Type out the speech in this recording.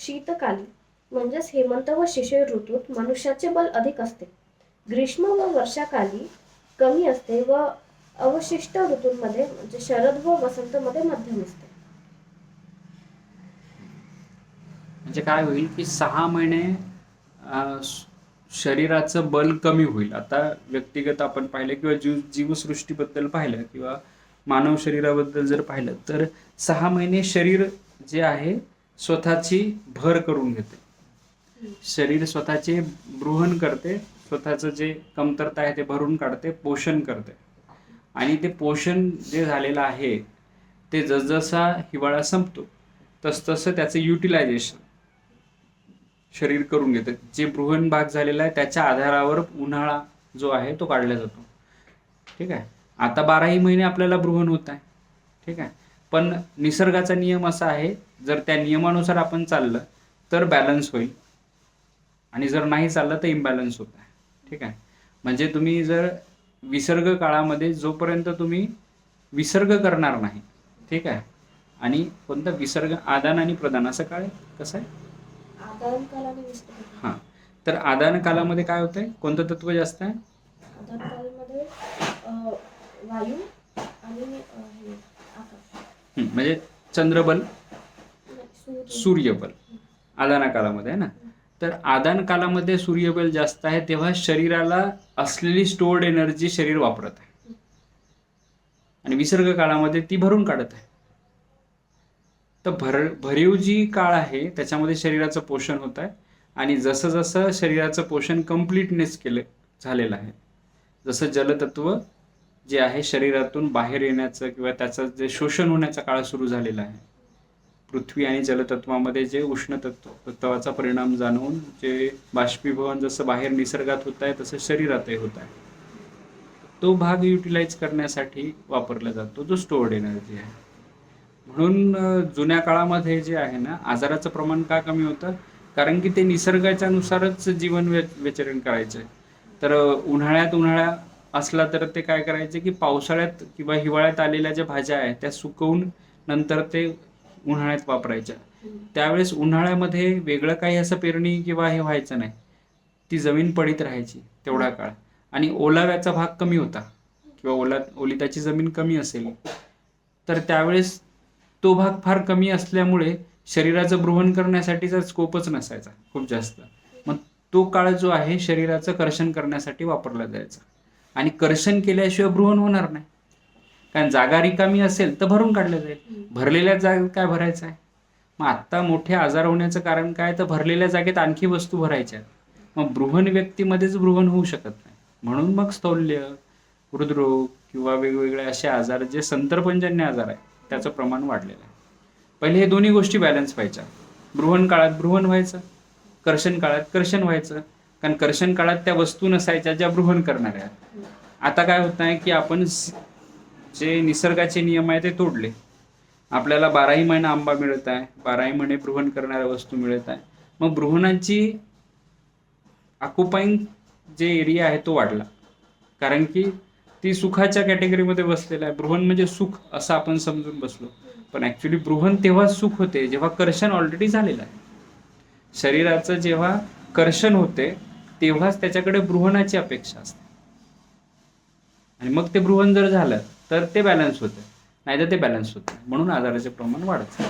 शीतकाली म्हणजेच हेमंत व शिशिर ऋतूत मनुष्याचे बल अधिक असते. ग्रीष्म व वर्षाकाली कमी असते व अवशिष्ट ऋतूंमध्ये म्हणजे शरद व वसंतमध्ये मध्यम असते. म्हणजे काय होईल की सहा महिने अं, शरीराचं बल कमी होईल. आता व्यक्तिगत आपण पाहिलं किंवा जीव जीवसृष्टीबद्दल पाहिलं किंवा मानव शरीराबद्दल जर पाहिलं तर सहा महिने शरीर जे आहे स्वतःची भर करून घेते. शरीर स्वतःचे बृहण करते स्वतःचं जे कमतरता आहे ते भरून काढते पोषण करते. आणि ते पोषण जे झालेलं आहे ते जसजसा हिवाळा संपतो तसतसं त्याचं युटिलायझेशन शरीर करून घेतं. जे बृहण भाग झालेला आहे त्याच्या आधारावर उन्हाळा जो आहे तो काढला जातो. ठीक आहे? आता बाराही महिने आपल्याला बृहन होत आहे. ठीक आहे? पण निसर्गाचा नियम असा आहे जर त्या नियमानुसार आपण चाललं तर बॅलन्स होईल. आणि जर नाही चाललं तर इम्बॅलन्स होत आहे. ठीक आहे? म्हणजे तुम्ही जर विसर्ग काळामध्ये जोपर्यंत तुम्ही विसर्ग करणार नाही ठीक आहे? आणि कोणता? विसर्ग आदान आणि प्रदान असं काय? कसं आहे? हां. तर आदान कालामध्ये काय होतंय? कोणतं तत्व जास्त आहे? वायू आणि म्हणजे चंद्रबल सूर्यबल. आदाना कालामध्ये आहे ना? तर आदान कालामध्ये सूर्यबल जास्त आहे तेव्हा शरीराला असलेली स्टोर्ड एनर्जी शरीर वापरत आहे. आणि विसर्ग काळामध्ये ती भरून काढत आहे. तर भर भरीव जी काळ आहे त्याच्यामध्ये शरीराचं पोषण होत आहे. आणि जसं जसं शरीराचं पोषण कम्प्लीटनेस केलं झालेलं आहे. जसं जलतत्व जे आहे शरीरातून बाहेर येण्याचं किंवा त्याचं जे शोषण होण्याचा काळ सुरू झालेला आहे. पृथ्वी आणि जलतत्वामध्ये जे उष्ण तत्व तत्वाचा परिणाम जाणवून जे बाष्पीभवन जसं बाहेर निसर्गात होत आहे तसं शरीरातही होत आहे. तो भाग युटिलाइज करण्यासाठी वापरला जातो जो स्टोअर्ड एनर्जी आहे. म्हणून जुन्या काळामध्ये जे आहे ना आजाराचं प्रमाण का कमी होतं? कारण की ते निसर्गाच्या नुसारच जीवन व्य विचरण करायचे तर उन्हाळ्यात उन्हाळ्या असला तर ते काय करायचे की पावसाळ्यात किंवा हिवाळ्यात आलेल्या ज्या भाज्या आहेत त्या सुकवून नंतर ते उन्हाळ्यात वापरायच्या. त्यावेळेस उन्हाळ्यामध्ये वेगळं काही असं पेरणी किंवा हे व्हायचं नाही. ती जमीन पडीत राहायची तेवढा काळ. आणि ओलाव्याचा भाग कमी होता किंवा ओला ओलिताची जमीन कमी असेल तर त्यावेळेस तो भाग फार कमी असल्यामुळे शरीराचं बृहण करण्यासाठीचा स्कोपच नसायचा खूप जास्त. मग तो काळ जो आहे शरीराचं कर्षण करण्यासाठी वापरला जायचा. आणि कर्षण केल्याशिवाय बृहण होणार नाही. कारण जागा रिकामी असेल तर भरून काढलं जाईल. भरलेल्या जागेत काय भरायचं आहे? मग आत्ता मोठे आजार होण्याचं कारण काय? तर भरलेल्या जागेत आणखी वस्तू भरायच्या आहेत. मग बृहण व्यक्तीमध्येच बृहण होऊ शकत नाही. म्हणून मग स्थौल्य हृदरोग किंवा वेगवेगळे असे आजार जे संतर्पंजन्य आजार आहे त्याचं प्रमाण वाढलेलं आहे. पहिले हे दोन्ही गोष्टी बॅलन्स व्हायच्या. बृहण काळात बृहण व्हायचं कर्षण काळात कर्षण व्हायचं. कारण कर्षण काळात त्या वस्तू नसायच्या ज्या बृहण करणाऱ्या. आता काय होत आहे की आपण जे निसर्गाचे नियम आहे ते तोडले. आपल्याला बाराही महिना आंबा मिळत आहे बाराही महिने बृहण करणाऱ्या वस्तू मिळत आहे. मग बृहणांची ऑक्युपाईंग जे एरिया आहे तो वाढला. कारण की ती सुखाच्या कॅटेगरीमध्ये बसलेला आहे. बृहण म्हणजे सुख असं आपण समजून बसलो. पण ॲक्च्युली बृहण तेव्हा सुख होते जेव्हा कर्षण ऑलरेडी झालेलं आहे. शरीराचं जेव्हा कर्षण होते तेव्हाच त्याच्याकडे बृहणाची अपेक्षा असते. आणि मग ते बृहण जर झालं तर ते बॅलन्स होतं. नाहीतर ते बॅलन्स होतं. म्हणून आजाराचे प्रमाण वाढत